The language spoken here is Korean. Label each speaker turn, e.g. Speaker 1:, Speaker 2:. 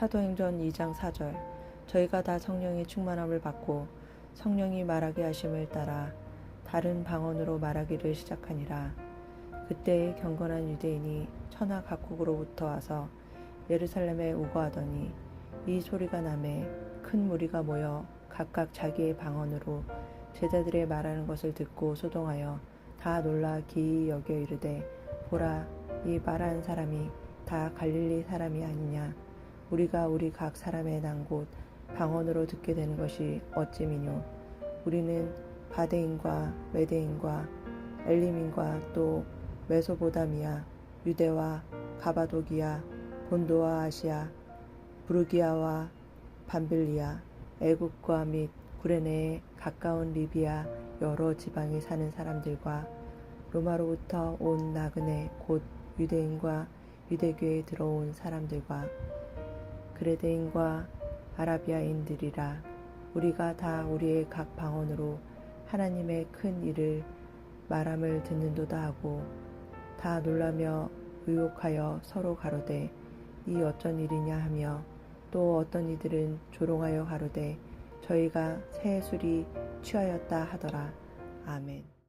Speaker 1: 사도행전 2장 4절. 저희가 다 성령의 충만함을 받고 성령이 말하게 하심을 따라 다른 방언으로 말하기를 시작하니라. 그때 경건한 유대인이 천하 각국으로부터 와서 예루살렘에 우거하더니 이 소리가 남에 큰 무리가 모여 각각 자기의 방언으로 제자들의 말하는 것을 듣고 소동하여 다 놀라 기이 여겨 이르되 보라 이 말하는 사람이 다 갈릴리 사람이 아니냐 우리가 우리 각 사람의 난 곳 방언으로 듣게 되는 것이 어찌미뇨? 우리는 바데인과 메데인과 엘림인과 또 메소보다미아 유대와 가바도기아 본도와 아시아 부르기아와 밤빌리아 애국과 및 구레네에 가까운 리비아 여러 지방에 사는 사람들과 로마로부터 온 나그네 곧 유대인과 유대교에 들어온 사람들과 그레데인과 아라비아인들이라 우리가 다 우리의 각 방언으로 하나님의 큰 일을 말함을 듣는도다 하고 다 놀라며 의혹하여 서로 가로되 이 어쩐 일이냐 하며 또 어떤 이들은 조롱하여 가로되 저희가 새 술이 취하였다 하더라 아멘.